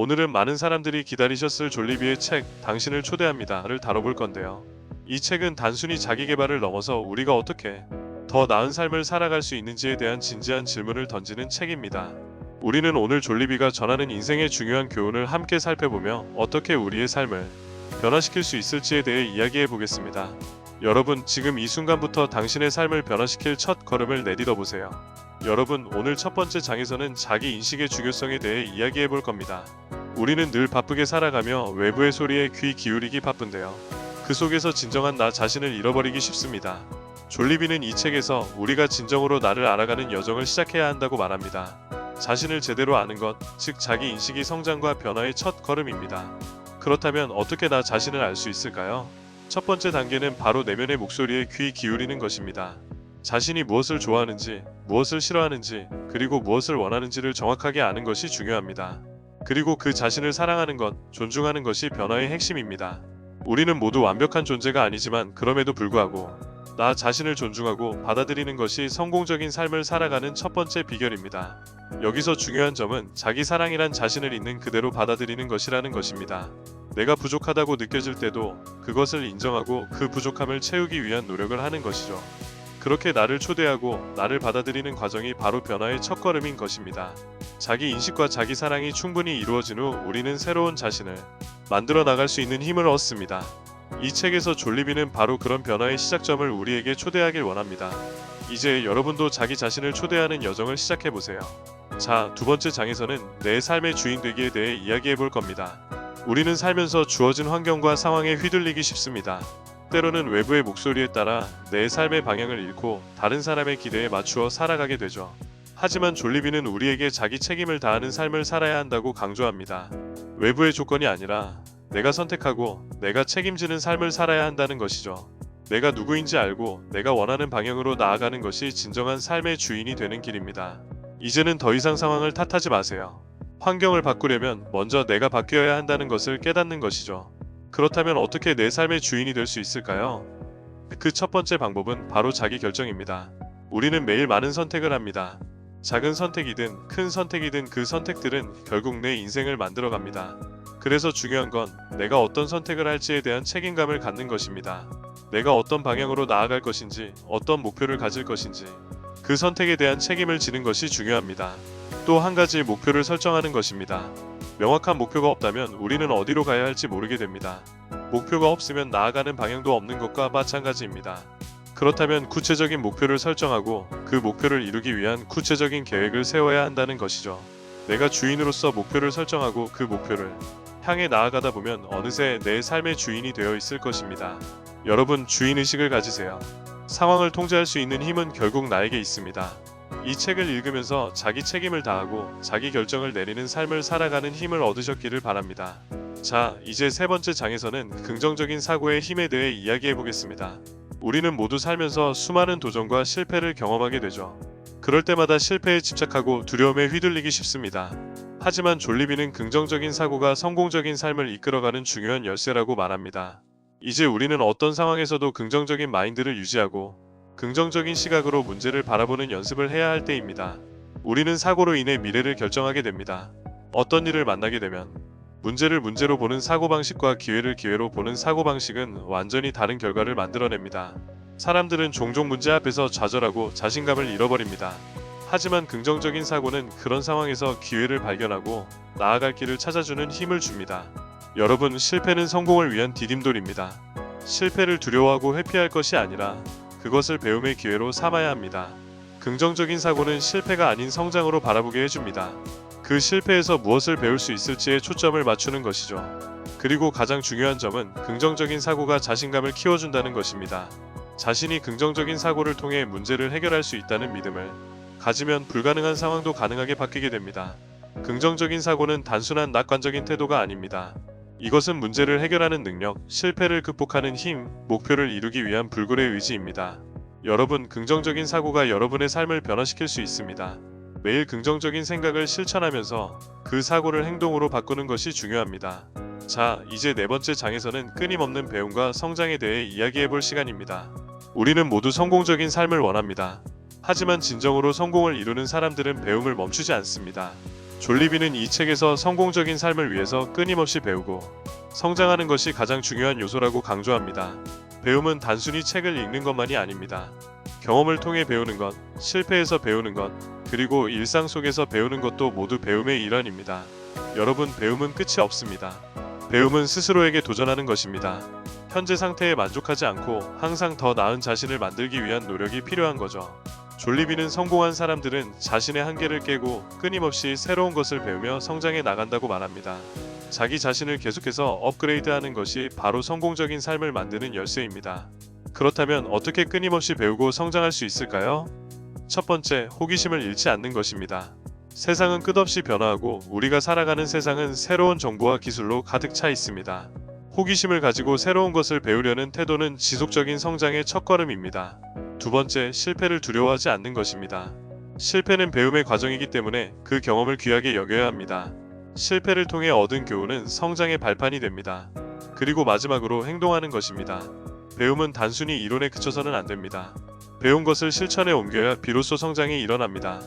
오늘은 많은 사람들이 기다리셨을 졸리비의 책 당신을 초대합니다를 다뤄볼 건데요. 이 책은 단순히 자기 개발을 넘어서 우리가 어떻게 더 나은 삶을 살아갈 수 있는지에 대한 진지한 질문을 던지는 책입니다. 우리는 오늘 졸리비가 전하는 인생의 중요한 교훈을 함께 살펴보며 어떻게 우리의 삶을 변화시킬 수 있을지에 대해 이야기해 보겠습니다. 여러분, 지금 이 순간부터 당신의 삶을 변화시킬 첫 걸음을 내딛어 보세요. 여러분, 오늘 첫 번째 장에서는 자기 인식의 중요성에 대해 이야기해 볼 겁니다. 우리는 늘 바쁘게 살아가며 외부의 소리에 귀 기울이기 바쁜데요. 그 속에서 진정한 나 자신을 잃어버리기 쉽습니다. 졸리비는 이 책에서 우리가 진정으로 나를 알아가는 여정을 시작해야 한다고 말합니다. 자신을 제대로 아는 것, 즉 자기 인식이 성장과 변화의 첫 걸음입니다. 그렇다면 어떻게 나 자신을 알 수 있을까요? 첫 번째 단계는 바로 내면의 목소리에 귀 기울이는 것입니다. 자신이 무엇을 좋아하는지, 무엇을 싫어하는지, 그리고 무엇을 원하는지를 정확하게 아는 것이 중요합니다. 그리고 그 자신을 사랑하는 것, 존중하는 것이 변화의 핵심입니다. 우리는 모두 완벽한 존재가 아니지만 그럼에도 불구하고 나 자신을 존중하고 받아들이는 것이 성공적인 삶을 살아가는 첫 번째 비결입니다. 여기서 중요한 점은 자기 사랑이란 자신을 있는 그대로 받아들이는 것이라는 것입니다. 내가 부족하다고 느껴질 때도 그것을 인정하고 그 부족함을 채우기 위한 노력을 하는 것이죠. 그렇게 나를 초대하고 나를 받아들이는 과정이 바로 변화의 첫걸음인 것입니다. 자기 인식과 자기 사랑이 충분히 이루어진 후 우리는 새로운 자신을 만들어 나갈 수 있는 힘을 얻습니다. 이 책에서 졸리비는 바로 그런 변화의 시작점을 우리에게 초대하길 원합니다. 이제 여러분도 자기 자신을 초대하는 여정을 시작해 보세요. 자, 두 번째 장에서는 내 삶의 주인 되기에 대해 이야기해 볼 겁니다. 우리는 살면서 주어진 환경과 상황에 휘둘리기 쉽습니다. 때로는 외부의 목소리에 따라 내 삶의 방향을 잃고 다른 사람의 기대에 맞추어 살아가게 되죠. 하지만 졸리비는 우리에게 자기 책임을 다하는 삶을 살아야 한다고 강조합니다. 외부의 조건이 아니라 내가 선택하고 내가 책임지는 삶을 살아야 한다는 것이죠. 내가 누구인지 알고 내가 원하는 방향으로 나아가는 것이 진정한 삶의 주인이 되는 길입니다. 이제는 더 이상 상황을 탓하지 마세요. 환경을 바꾸려면 먼저 내가 바뀌어야 한다는 것을 깨닫는 것이죠. 그렇다면 어떻게 내 삶의 주인이 될 수 있을까요? 그 첫 번째 방법은 바로 자기 결정입니다. 우리는 매일 많은 선택을 합니다. 작은 선택이든 큰 선택이든 그 선택들은 결국 내 인생을 만들어 갑니다. 그래서 중요한 건 내가 어떤 선택을 할지에 대한 책임감을 갖는 것입니다. 내가 어떤 방향으로 나아갈 것인지, 어떤 목표를 가질 것인지, 그 선택에 대한 책임을 지는 것이 중요합니다. 또 한 가지 목표를 설정하는 것입니다. 명확한 목표가 없다면 우리는 어디로 가야 할지 모르게 됩니다. 목표가 없으면 나아가는 방향도 없는 것과 마찬가지입니다. 그렇다면 구체적인 목표를 설정하고 그 목표를 이루기 위한 구체적인 계획을 세워야 한다는 것이죠. 내가 주인으로서 목표를 설정하고 그 목표를 향해 나아가다 보면 어느새 내 삶의 주인이 되어 있을 것입니다. 여러분 주인의식을 가지세요. 상황을 통제할 수 있는 힘은 결국 나에게 있습니다. 이 책을 읽으면서 자기 책임을 다하고 자기 결정을 내리는 삶을 살아가는 힘을 얻으셨기를 바랍니다. 자, 이제 세 번째 장에서는 긍정적인 사고의 힘에 대해 이야기해 보겠습니다. 우리는 모두 살면서 수많은 도전과 실패를 경험하게 되죠. 그럴 때마다 실패에 집착하고 두려움에 휘둘리기 쉽습니다. 하지만 졸리비는 긍정적인 사고가 성공적인 삶을 이끌어가는 중요한 열쇠라고 말합니다. 이제 우리는 어떤 상황에서도 긍정적인 마인드를 유지하고 긍정적인 시각으로 문제를 바라보는 연습을 해야 할 때입니다. 우리는 사고로 인해 미래를 결정하게 됩니다. 어떤 일을 만나게 되면 문제를 문제로 보는 사고방식과 기회를 기회로 보는 사고방식은 완전히 다른 결과를 만들어냅니다. 사람들은 종종 문제 앞에서 좌절하고 자신감을 잃어버립니다. 하지만 긍정적인 사고는 그런 상황에서 기회를 발견하고 나아갈 길을 찾아주는 힘을 줍니다. 여러분, 실패는 성공을 위한 디딤돌입니다. 실패를 두려워하고 회피할 것이 아니라 그것을 배움의 기회로 삼아야 합니다. 긍정적인 사고는 실패가 아닌 성장으로 바라보게 해줍니다. 그 실패에서 무엇을 배울 수 있을지에 초점을 맞추는 것이죠. 그리고 가장 중요한 점은 긍정적인 사고가 자신감을 키워준다는 것입니다. 자신이 긍정적인 사고를 통해 문제를 해결할 수 있다는 믿음을 가지면 불가능한 상황도 가능하게 바뀌게 됩니다. 긍정적인 사고는 단순한 낙관적인 태도가 아닙니다. 이것은 문제를 해결하는 능력, 실패를 극복하는 힘, 목표를 이루기 위한 불굴의 의지입니다. 여러분, 긍정적인 사고가 여러분의 삶을 변화시킬 수 있습니다. 매일 긍정적인 생각을 실천하면서 그 사고를 행동으로 바꾸는 것이 중요합니다. 자, 이제 네 번째 장에서는 끊임없는 배움과 성장에 대해 이야기해 볼 시간입니다. 우리는 모두 성공적인 삶을 원합니다. 하지만 진정으로 성공을 이루는 사람들은 배움을 멈추지 않습니다. 졸리비는 이 책에서 성공적인 삶을 위해서 끊임없이 배우고 성장하는 것이 가장 중요한 요소라고 강조합니다. 배움은 단순히 책을 읽는 것만이 아닙니다. 경험을 통해 배우는 것, 실패에서 배우는 것, 그리고 일상 속에서 배우는 것도 모두 배움의 일환입니다. 여러분, 배움은 끝이 없습니다. 배움은 스스로에게 도전하는 것입니다. 현재 상태에 만족하지 않고 항상 더 나은 자신을 만들기 위한 노력이 필요한 거죠. 졸리비는 성공한 사람들은 자신의 한계를 깨고 끊임없이 새로운 것을 배우며 성장해 나간다고 말합니다. 자기 자신을 계속해서 업그레이드하는 것이 바로 성공적인 삶을 만드는 열쇠입니다. 그렇다면 어떻게 끊임없이 배우고 성장할 수 있을까요? 첫 번째, 호기심을 잃지 않는 것입니다. 세상은 끝없이 변화하고 우리가 살아가는 세상은 새로운 정보와 기술로 가득 차 있습니다. 호기심을 가지고 새로운 것을 배우려는 태도는 지속적인 성장의 첫걸음입니다. 두 번째, 실패를 두려워하지 않는 것입니다. 실패는 배움의 과정이기 때문에 그 경험을 귀하게 여겨야 합니다. 실패를 통해 얻은 교훈은 성장의 발판이 됩니다. 그리고 마지막으로 행동하는 것입니다. 배움은 단순히 이론에 그쳐서는 안 됩니다. 배운 것을 실천에 옮겨야 비로소 성장이 일어납니다.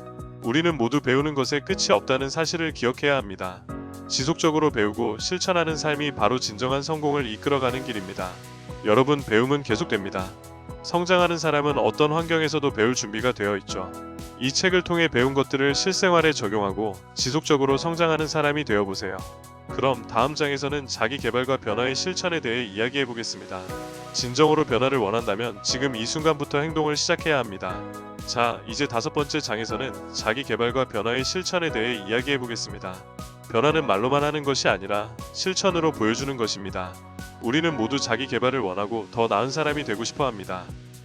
우리는 모두 배우는 것에 끝이 없다는 사실을 기억해야 합니다. 지속적으로 배우고 실천하는 삶이 바로 진정한 성공을 이끌어가는 길입니다. 여러분, 배움은 계속됩니다. 성장하는 사람은 어떤 환경에서도 배울 준비가 되어 있죠. 이 책을 통해 배운 것들을 실생활에 적용하고 지속적으로 성장하는 사람이 되어 보세요. 그럼 다음 장에서는 자기 개발과 변화의 실천에 대해 이야기해 보겠습니다. 진정으로 변화를 원한다면 지금 이 순간부터 행동을 시작해야 합니다. 자, 이제 다섯 번째 장에서는 자기 개발과 변화의 실천에 대해 이야기해 보겠습니다. 변화는 말로만 하는 것이 아니라 실천으로 보여주는 것입니다. 우리는 모두 자기 개발을 원하고 더 나은 사람이 되고 싶어 합니다.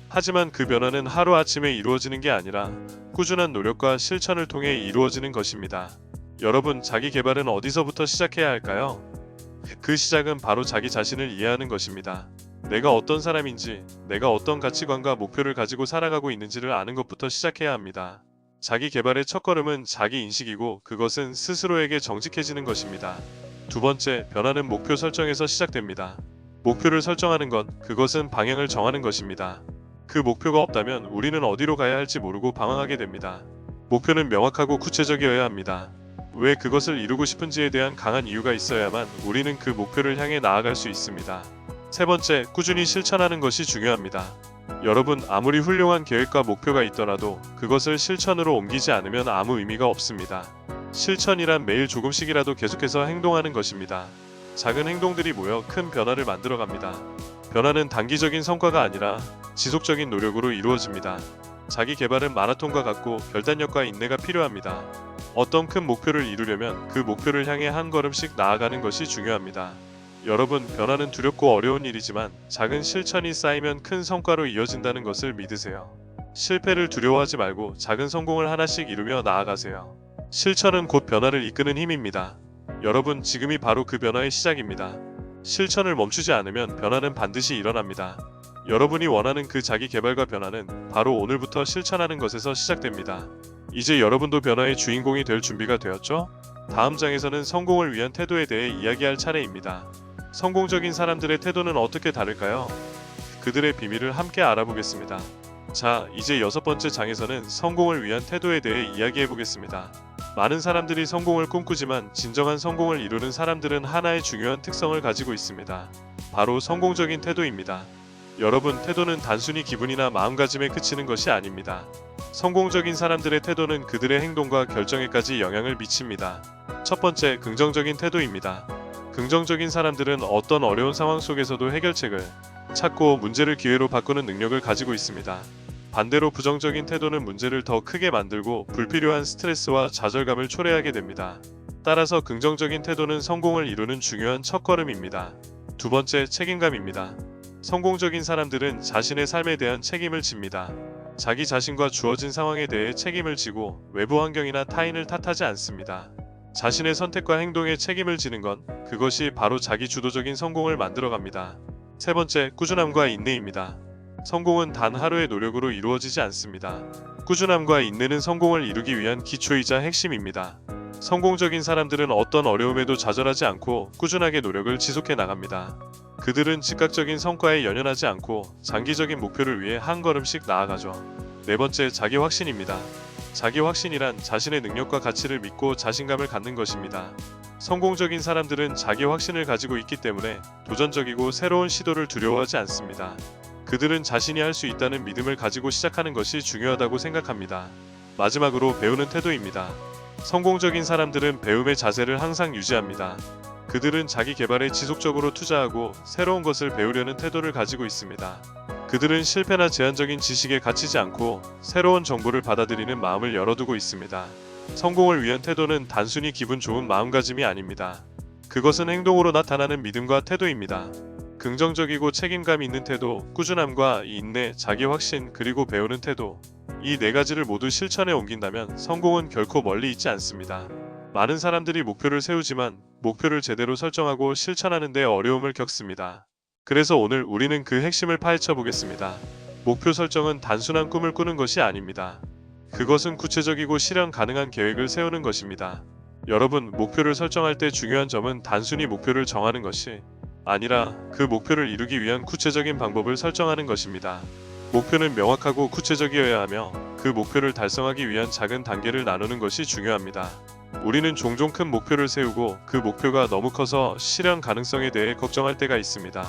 하지만 그 변화는 하루아침에 이루어지는 게 아니라 꾸준한 노력과 실천을 통해 이루어지는 것입니다. 여러분, 자기 개발은 어디서부터 시작해야 할까요? 그 시작은 바로 자기 자신을 이해하는 것입니다. 내가 어떤 사람인지, 내가 어떤 가치관과 목표를 가지고 살아가고 있는지를 아는 것부터 시작해야 합니다. 자기 개발의 첫걸음은 자기 인식이고 그것은 스스로에게 정직해지는 것입니다. 두 번째, 변화는 목표 설정에서 시작됩니다. 목표를 설정하는 것, 그것은 방향을 정하는 것입니다. 그 목표가 없다면 우리는 어디로 가야 할지 모르고 방황하게 됩니다. 목표는 명확하고 구체적이어야 합니다. 왜 그것을 이루고 싶은지에 대한 강한 이유가 있어야만 우리는 그 목표를 향해 나아갈 수 있습니다. 세 번째, 꾸준히 실천하는 것이 중요합니다. 여러분, 아무리 훌륭한 계획과 목표가 있더라도 그것을 실천으로 옮기지 않으면 아무 의미가 없습니다. 실천이란 매일 조금씩이라도 계속해서 행동하는 것입니다. 작은 행동들이 모여 큰 변화를 만들어 갑니다. 변화는 단기적인 성과가 아니라 지속적인 노력으로 이루어집니다. 자기 개발은 마라톤과 같고 결단력과 인내가 필요합니다. 어떤 큰 목표를 이루려면 그 목표를 향해 한 걸음씩 나아가는 것이 중요합니다. 여러분, 변화는 두렵고 어려운 일이지만 작은 실천이 쌓이면 큰 성과로 이어진다는 것을 믿으세요. 실패를 두려워하지 말고 작은 성공을 하나씩 이루며 나아가세요. 실천은 곧 변화를 이끄는 힘입니다. 여러분, 지금이 바로 그 변화의 시작입니다. 실천을 멈추지 않으면 변화는 반드시 일어납니다. 여러분이 원하는 그 자기 개발과 변화는 바로 오늘부터 실천하는 것에서 시작됩니다. 이제 여러분도 변화의 주인공이 될 준비가 되었죠? 다음 장에서는 성공을 위한 태도에 대해 이야기할 차례입니다. 성공적인 사람들의 태도는 어떻게 다를까요? 그들의 비밀을 함께 알아보겠습니다. 자, 이제 여섯 번째 장에서는 성공을 위한 태도에 대해 이야기해 보겠습니다. 많은 사람들이 성공을 꿈꾸지만 진정한 성공을 이루는 사람들은 하나의 중요한 특성을 가지고 있습니다. 바로 성공적인 태도입니다. 여러분, 태도는 단순히 기분이나 마음가짐에 그치는 것이 아닙니다. 성공적인 사람들의 태도는 그들의 행동과 결정에까지 영향을 미칩니다. 첫 번째, 긍정적인 태도입니다. 긍정적인 사람들은 어떤 어려운 상황 속에서도 해결책을 찾고 문제를 기회로 바꾸는 능력을 가지고 있습니다. 반대로 부정적인 태도는 문제를 더 크게 만들고 불필요한 스트레스와 좌절감을 초래하게 됩니다. 따라서 긍정적인 태도는 성공을 이루는 중요한 첫걸음입니다. 두 번째, 책임감입니다. 성공적인 사람들은 자신의 삶에 대한 책임을 집니다. 자기 자신과 주어진 상황에 대해 책임을 지고 외부 환경이나 타인을 탓하지 않습니다. 자신의 선택과 행동에 책임을 지는 건 그것이 바로 자기 주도적인 성공을 만들어갑니다. 세 번째, 꾸준함과 인내입니다. 성공은 단 하루의 노력으로 이루어지지 않습니다. 꾸준함과 인내는 성공을 이루기 위한 기초이자 핵심입니다. 성공적인 사람들은 어떤 어려움에도 좌절하지 않고 꾸준하게 노력을 지속해 나갑니다. 그들은 즉각적인 성과에 연연하지 않고 장기적인 목표를 위해 한 걸음씩 나아가죠. 네 번째, 자기 확신입니다. 자기 확신이란 자신의 능력과 가치를 믿고 자신감을 갖는 것입니다. 성공적인 사람들은 자기 확신을 가지고 있기 때문에 도전적이고 새로운 시도를 두려워하지 않습니다. 그들은 자신이 할 수 있다는 믿음을 가지고 시작하는 것이 중요하다고 생각합니다. 마지막으로 배우는 태도입니다. 성공적인 사람들은 배움의 자세를 항상 유지합니다. 그들은 자기 개발에 지속적으로 투자하고 새로운 것을 배우려는 태도를 가지고 있습니다. 그들은 실패나 제한적인 지식에 갇히지 않고 새로운 정보를 받아들이는 마음을 열어두고 있습니다. 성공을 위한 태도는 단순히 기분 좋은 마음가짐이 아닙니다. 그것은 행동으로 나타나는 믿음과 태도입니다. 긍정적이고 책임감 있는 태도, 꾸준함과 인내, 자기 확신, 그리고 배우는 태도. 이 네 가지를 모두 실천에 옮긴다면 성공은 결코 멀리 있지 않습니다. 많은 사람들이 목표를 세우지만 목표를 제대로 설정하고 실천하는 데 어려움을 겪습니다. 그래서 오늘 우리는 그 핵심을 파헤쳐 보겠습니다. 목표 설정은 단순한 꿈을 꾸는 것이 아닙니다. 그것은 구체적이고 실현 가능한 계획을 세우는 것입니다. 여러분, 목표를 설정할 때 중요한 점은 단순히 목표를 정하는 것이 아니라 그 목표를 이루기 위한 구체적인 방법을 설정하는 것입니다. 목표는 명확하고 구체적이어야 하며 그 목표를 달성하기 위한 작은 단계를 나누는 것이 중요합니다. 우리는 종종 큰 목표를 세우고 그 목표가 너무 커서 실현 가능성에 대해 걱정할 때가 있습니다.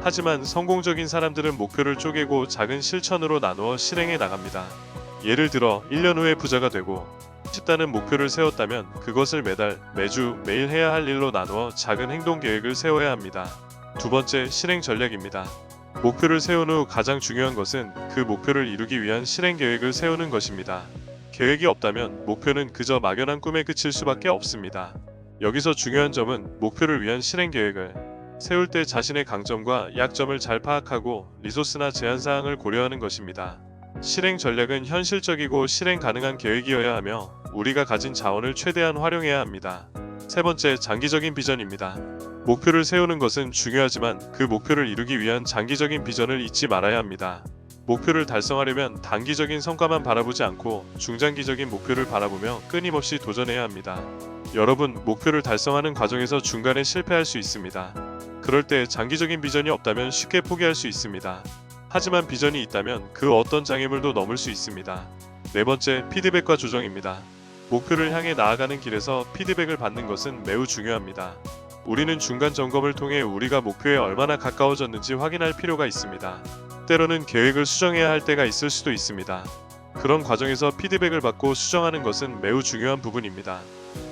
하지만 성공적인 사람들은 목표를 쪼개고 작은 실천으로 나누어 실행해 나갑니다. 예를 들어 1년 후에 부자가 되고 싶다는 목표를 세웠다면 그것을 매달, 매주, 매일 해야 할 일로 나누어 작은 행동 계획을 세워야 합니다. 두 번째, 실행 전략입니다. 목표를 세운 후 가장 중요한 것은 그 목표를 이루기 위한 실행 계획을 세우는 것입니다. 계획이 없다면 목표는 그저 막연한 꿈에 그칠 수밖에 없습니다. 여기서 중요한 점은 목표를 위한 실행 계획을 세울 때 자신의 강점과 약점을 잘 파악하고 리소스나 제한 사항을 고려하는 것입니다. 실행 전략은 현실적이고 실행 가능한 계획이어야 하며 우리가 가진 자원을 최대한 활용해야 합니다. 세 번째, 장기적인 비전입니다. 목표를 세우는 것은 중요하지만 그 목표를 이루기 위한 장기적인 비전을 잊지 말아야 합니다. 목표를 달성하려면 단기적인 성과만 바라보지 않고 중장기적인 목표를 바라보며 끊임없이 도전해야 합니다. 여러분, 목표를 달성하는 과정에서 중간에 실패할 수 있습니다. 그럴 때 장기적인 비전이 없다면 쉽게 포기할 수 있습니다. 하지만 비전이 있다면 그 어떤 장애물도 넘을 수 있습니다. 네 번째, 피드백과 조정입니다. 목표를 향해 나아가는 길에서 피드백을 받는 것은 매우 중요합니다. 우리는 중간 점검을 통해 우리가 목표에 얼마나 가까워졌는지 확인할 필요가 있습니다. 때로는 계획을 수정해야 할 때가 있을 수도 있습니다. 그런 과정에서 피드백을 받고 수정하는 것은 매우 중요한 부분입니다.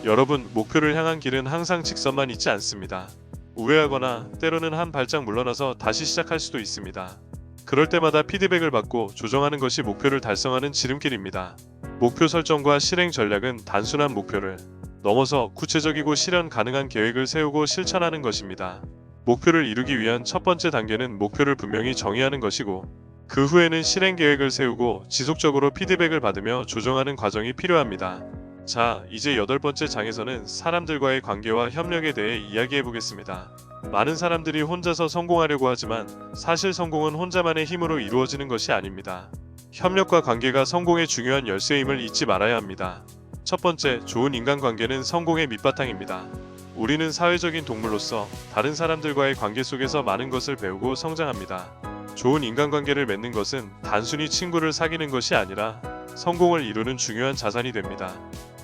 여러분, 목표를 향한 길은 항상 직선만 있지 않습니다. 우회하거나 때로는 한 발짝 물러나서 다시 시작할 수도 있습니다. 그럴 때마다 피드백을 받고 조정하는 것이 목표를 달성하는 지름길입니다. 목표 설정과 실행 전략은 단순한 목표를 넘어서 구체적이고 실현 가능한 계획을 세우고 실천하는 것입니다. 목표를 이루기 위한 첫 번째 단계는 목표를 분명히 정의하는 것이고 그 후에는 실행 계획을 세우고 지속적으로 피드백을 받으며 조정하는 과정이 필요합니다. 자, 이제 여덟 번째 장에서는 사람들과의 관계와 협력에 대해 이야기해 보겠습니다. 많은 사람들이 혼자서 성공하려고 하지만 사실 성공은 혼자만의 힘으로 이루어지는 것이 아닙니다. 협력과 관계가 성공의 중요한 열쇠임을 잊지 말아야 합니다. 첫 번째, 좋은 인간관계는 성공의 밑바탕입니다. 우리는 사회적인 동물로서 다른 사람들과의 관계 속에서 많은 것을 배우고 성장합니다. 좋은 인간관계를 맺는 것은 단순히 친구를 사귀는 것이 아니라 성공을 이루는 중요한 자산이 됩니다.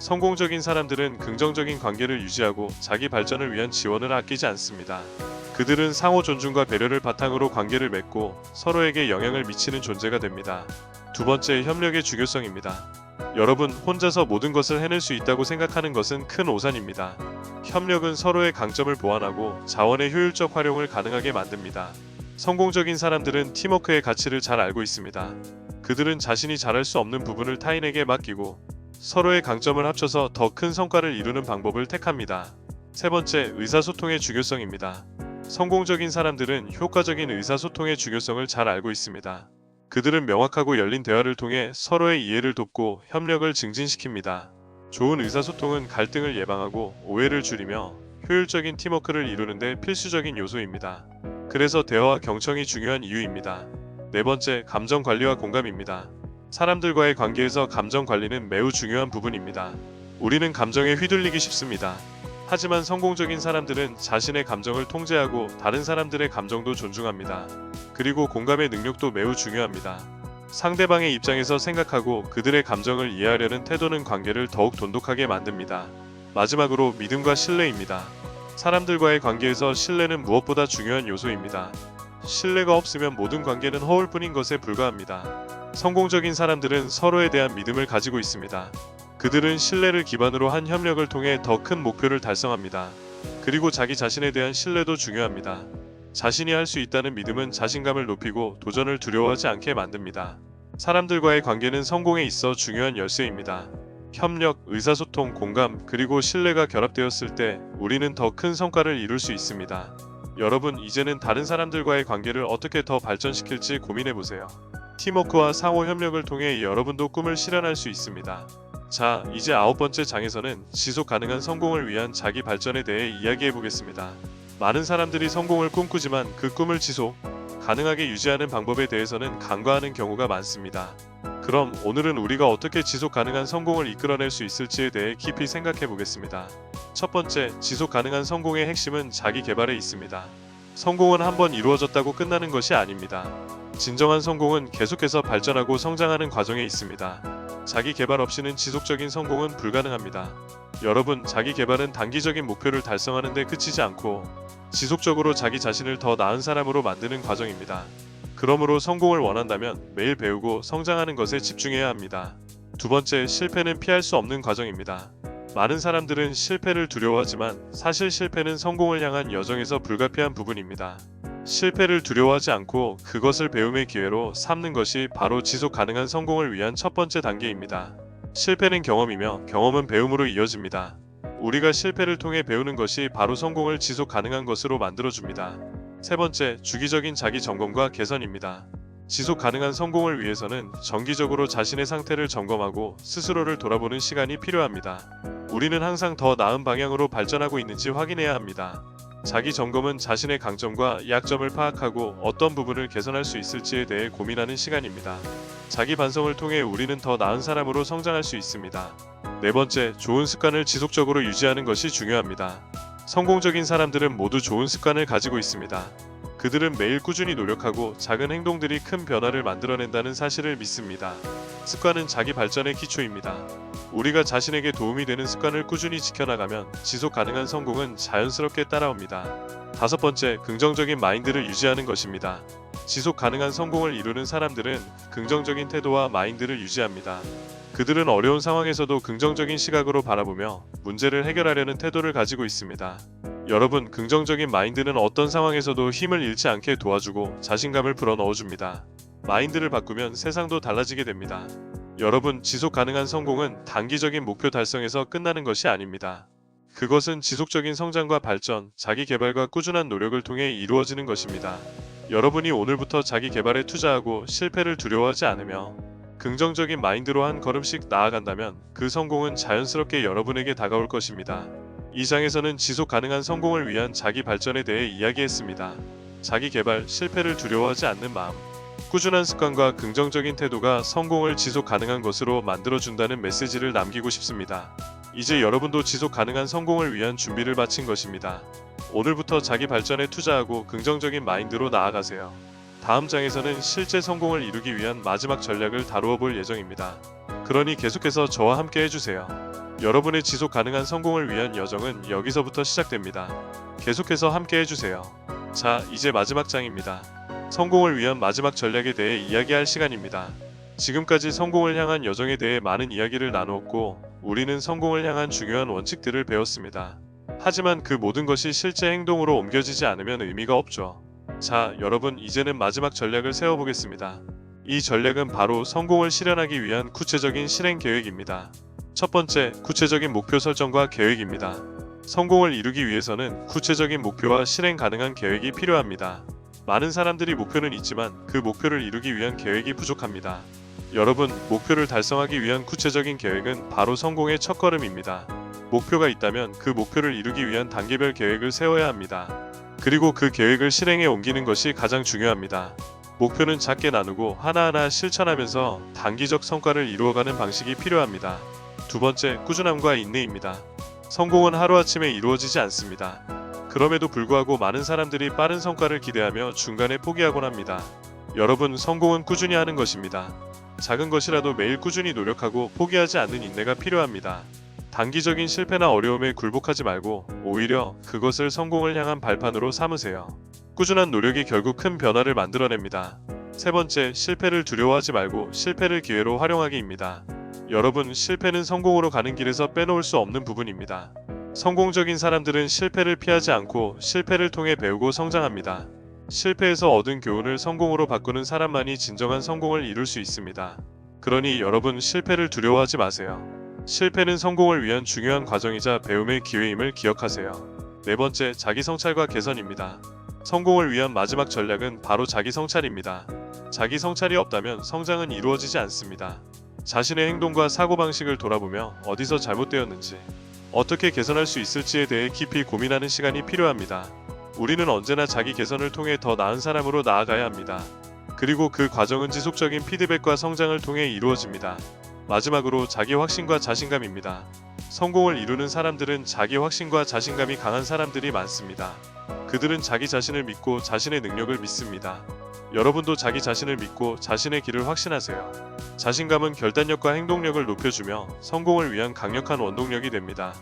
성공적인 사람들은 긍정적인 관계를 유지하고 자기 발전을 위한 지원을 아끼지 않습니다. 그들은 상호 존중과 배려를 바탕으로 관계를 맺고 서로에게 영향을 미치는 존재가 됩니다. 두 번째, 협력의 중요성입니다. 여러분, 혼자서 모든 것을 해낼 수 있다고 생각하는 것은 큰 오산입니다. 협력은 서로의 강점을 보완하고 자원의 효율적 활용을 가능하게 만듭니다. 성공적인 사람들은 팀워크의 가치를 잘 알고 있습니다. 그들은 자신이 잘할 수 없는 부분을 타인에게 맡기고 서로의 강점을 합쳐서 더 큰 성과를 이루는 방법을 택합니다. 세 번째, 의사소통의 중요성입니다. 성공적인 사람들은 효과적인 의사소통의 중요성을 잘 알고 있습니다. 그들은 명확하고 열린 대화를 통해 서로의 이해를 돕고 협력을 증진시킵니다. 좋은 의사소통은 갈등을 예방하고 오해를 줄이며 효율적인 팀워크를 이루는데 필수적인 요소입니다. 그래서 대화와 경청이 중요한 이유입니다. 네 번째, 감정 관리와 공감입니다. 사람들과의 관계에서 감정 관리는 매우 중요한 부분입니다. 우리는 감정에 휘둘리기 쉽습니다. 하지만 성공적인 사람들은 자신의 감정을 통제하고 다른 사람들의 감정도 존중합니다. 그리고 공감의 능력도 매우 중요합니다. 상대방의 입장에서 생각하고 그들의 감정을 이해하려는 태도는 관계를 더욱 돈독하게 만듭니다. 마지막으로 믿음과 신뢰입니다. 사람들과의 관계에서 신뢰는 무엇보다 중요한 요소입니다. 신뢰가 없으면 모든 관계는 허울 뿐인 것에 불과합니다. 성공적인 사람들은 서로에 대한 믿음을 가지고 있습니다. 그들은 신뢰를 기반으로 한 협력을 통해 더 큰 목표를 달성합니다. 그리고 자기 자신에 대한 신뢰도 중요합니다. 자신이 할 수 있다는 믿음은 자신감을 높이고 도전을 두려워하지 않게 만듭니다. 사람들과의 관계는 성공에 있어 중요한 열쇠입니다. 협력, 의사소통, 공감, 그리고 신뢰가 결합되었을 때 우리는 더 큰 성과를 이룰 수 있습니다. 여러분, 이제는 다른 사람들과의 관계를 어떻게 더 발전시킬지 고민해 보세요. 팀워크와 상호 협력을 통해 여러분도 꿈을 실현할 수 있습니다. 자, 이제 아홉 번째 장에서는 지속 가능한 성공을 위한 자기 발전에 대해 이야기해 보겠습니다. 많은 사람들이 성공을 꿈꾸지만 그 꿈을 지속 가능하게 유지하는 방법에 대해서는 간과하는 경우가 많습니다. 그럼 오늘은 우리가 어떻게 지속 가능한 성공을 이끌어낼 수 있을지에 대해 깊이 생각해 보겠습니다. 첫 번째, 지속 가능한 성공의 핵심은 자기 개발에 있습니다. 성공은 한 번 이루어졌다고 끝나는 것이 아닙니다. 진정한 성공은 계속해서 발전하고 성장하는 과정에 있습니다. 자기 개발 없이는 지속적인 성공은 불가능합니다. 여러분, 자기 개발은 단기적인 목표를 달성하는 데 그치지 않고 지속적으로 자기 자신을 더 나은 사람으로 만드는 과정입니다. 그러므로 성공을 원한다면 매일 배우고 성장하는 것에 집중해야 합니다. 두 번째, 실패는 피할 수 없는 과정입니다. 많은 사람들은 실패를 두려워하지만 사실 실패는 성공을 향한 여정에서 불가피한 부분입니다. 실패를 두려워하지 않고 그것을 배움의 기회로 삼는 것이 바로 지속 가능한 성공을 위한 첫 번째 단계입니다. 실패는 경험이며 경험은 배움으로 이어집니다. 우리가 실패를 통해 배우는 것이 바로 성공을 지속 가능한 것으로 만들어줍니다. 세 번째, 주기적인 자기 점검과 개선입니다. 지속 가능한 성공을 위해서는 정기적으로 자신의 상태를 점검하고 스스로를 돌아보는 시간이 필요합니다. 우리는 항상 더 나은 방향으로 발전하고 있는지 확인해야 합니다. 자기 점검은 자신의 강점과 약점을 파악하고 어떤 부분을 개선할 수 있을지에 대해 고민하는 시간입니다. 자기 반성을 통해 우리는 더 나은 사람으로 성장할 수 있습니다. 네 번째, 좋은 습관을 지속적으로 유지하는 것이 중요합니다. 성공적인 사람들은 모두 좋은 습관을 가지고 있습니다. 그들은 매일 꾸준히 노력하고 작은 행동들이 큰 변화를 만들어낸다는 사실을 믿습니다. 습관은 자기 발전의 기초입니다. 우리가 자신에게 도움이 되는 습관을 꾸준히 지켜나가면 지속 가능한 성공은 자연스럽게 따라옵니다. 다섯 번째, 긍정적인 마인드를 유지하는 것입니다. 지속 가능한 성공을 이루는 사람들은 긍정적인 태도와 마인드를 유지합니다. 그들은 어려운 상황에서도 긍정적인 시각으로 바라보며 문제를 해결하려는 태도를 가지고 있습니다. 여러분, 긍정적인 마인드는 어떤 상황에서도 힘을 잃지 않게 도와주고 자신감을 불어넣어 줍니다. 마인드를 바꾸면 세상도 달라지게 됩니다. 여러분, 지속 가능한 성공은 단기적인 목표 달성에서 끝나는 것이 아닙니다. 그것은 지속적인 성장과 발전, 자기 개발과 꾸준한 노력을 통해 이루어지는 것입니다. 여러분이 오늘부터 자기 개발에 투자하고 실패를 두려워하지 않으며 긍정적인 마인드로 한 걸음씩 나아간다면 그 성공은 자연스럽게 여러분에게 다가올 것입니다. 이 장에서는 지속 가능한 성공을 위한 자기 발전에 대해 이야기했습니다. 자기 개발, 실패를 두려워하지 않는 마음, 꾸준한 습관과 긍정적인 태도가 성공을 지속 가능한 것으로 만들어준다는 메시지를 남기고 싶습니다. 이제 여러분도 지속 가능한 성공을 위한 준비를 마친 것입니다. 오늘부터 자기 발전에 투자하고 긍정적인 마인드로 나아가세요. 다음 장에서는 실제 성공을 이루기 위한 마지막 전략을 다루어 볼 예정입니다. 그러니 계속해서 저와 함께 해주세요. 여러분의 지속 가능한 성공을 위한 여정은 여기서부터 시작됩니다. 계속해서 함께 해주세요. 자, 이제 마지막 장입니다. 성공을 위한 마지막 전략에 대해 이야기할 시간입니다. 지금까지 성공을 향한 여정에 대해 많은 이야기를 나누었고, 우리는 성공을 향한 중요한 원칙들을 배웠습니다. 하지만 그 모든 것이 실제 행동으로 옮겨지지 않으면 의미가 없죠. 자, 여러분, 이제는 마지막 전략을 세워보겠습니다. 이 전략은 바로 성공을 실현하기 위한 구체적인 실행 계획입니다. 첫 번째, 구체적인 목표 설정과 계획입니다. 성공을 이루기 위해서는 구체적인 목표와 실행 가능한 계획이 필요합니다. 많은 사람들이 목표는 있지만 그 목표를 이루기 위한 계획이 부족합니다. 여러분, 목표를 달성하기 위한 구체적인 계획은 바로 성공의 첫걸음입니다. 목표가 있다면 그 목표를 이루기 위한 단계별 계획을 세워야 합니다. 그리고 그 계획을 실행에 옮기는 것이 가장 중요합니다. 목표는 작게 나누고 하나하나 실천하면서 단기적 성과를 이루어가는 방식이 필요합니다. 두 번째, 꾸준함과 인내입니다. 성공은 하루아침에 이루어지지 않습니다. 그럼에도 불구하고 많은 사람들이 빠른 성과를 기대하며 중간에 포기하곤 합니다. 여러분, 성공은 꾸준히 하는 것입니다. 작은 것이라도 매일 꾸준히 노력하고 포기하지 않는 인내가 필요합니다. 단기적인 실패나 어려움에 굴복하지 말고 오히려 그것을 성공을 향한 발판으로 삼으세요. 꾸준한 노력이 결국 큰 변화를 만들어냅니다. 세 번째, 실패를 두려워하지 말고 실패를 기회로 활용하기입니다. 여러분, 실패는 성공으로 가는 길에서 빼놓을 수 없는 부분입니다. 성공적인 사람들은 실패를 피하지 않고 실패를 통해 배우고 성장합니다. 실패에서 얻은 교훈을 성공으로 바꾸는 사람만이 진정한 성공을 이룰 수 있습니다. 그러니 여러분 실패를 두려워하지 마세요. 실패는 성공을 위한 중요한 과정이자 배움의 기회임을 기억하세요. 네 번째, 자기 성찰과 개선입니다. 성공을 위한 마지막 전략은 바로 자기 성찰입니다. 자기 성찰이 없다면 성장은 이루어지지 않습니다. 자신의 행동과 사고방식을 돌아보며 어디서 잘못되었는지, 어떻게 개선할 수 있을지에 대해 깊이 고민하는 시간이 필요합니다. 우리는 언제나 자기 개선을 통해 더 나은 사람으로 나아가야 합니다. 그리고 그 과정은 지속적인 피드백과 성장을 통해 이루어집니다. 마지막으로 자기 확신과 자신감입니다. 성공을 이루는 사람들은 자기 확신과 자신감이 강한 사람들이 많습니다. 그들은 자기 자신을 믿고 자신의 능력을 믿습니다. 여러분도 자기 자신을 믿고 자신의 길을 확신하세요. 자신감은 결단력과 행동력을 높여주며 성공을 위한 강력한 원동력이 됩니다.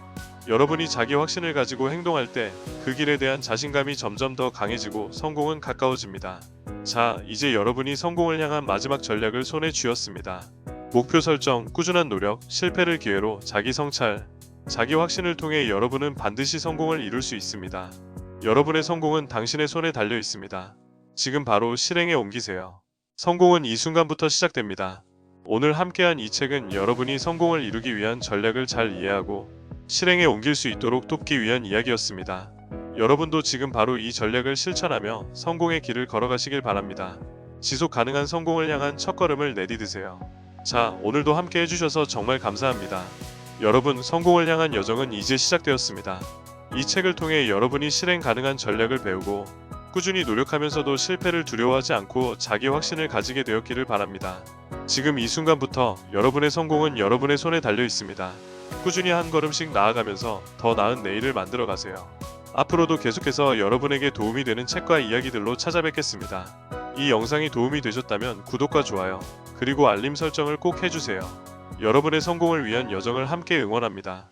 여러분이 자기 확신을 가지고 행동할 때 그 길에 대한 자신감이 점점 더 강해지고 성공은 가까워집니다. 자, 이제 여러분이 성공을 향한 마지막 전략을 손에 쥐었습니다. 목표 설정, 꾸준한 노력, 실패를 기회로 자기 성찰, 자기 확신을 통해 여러분은 반드시 성공을 이룰 수 있습니다. 여러분의 성공은 당신의 손에 달려 있습니다. 지금 바로 실행에 옮기세요. 성공은 이 순간부터 시작됩니다. 오늘 함께한 이 책은 여러분이 성공을 이루기 위한 전략을 잘 이해하고 실행에 옮길 수 있도록 돕기 위한 이야기였습니다. 여러분도 지금 바로 이 전략을 실천하며 성공의 길을 걸어가시길 바랍니다. 지속 가능한 성공을 향한 첫걸음을 내디드세요. 자, 오늘도 함께 해주셔서 정말 감사합니다. 여러분, 성공을 향한 여정은 이제 시작되었습니다. 이 책을 통해 여러분이 실행 가능한 전략을 배우고 꾸준히 노력하면서도 실패를 두려워하지 않고 자기 확신을 가지게 되었기를 바랍니다. 지금 이 순간부터 여러분의 성공은 여러분의 손에 달려 있습니다. 꾸준히 한 걸음씩 나아가면서 더 나은 내일을 만들어 가세요. 앞으로도 계속해서 여러분에게 도움이 되는 책과 이야기들로 찾아뵙겠습니다. 이 영상이 도움이 되셨다면 구독과 좋아요, 그리고 알림 설정을 꼭 해주세요. 여러분의 성공을 위한 여정을 함께 응원합니다.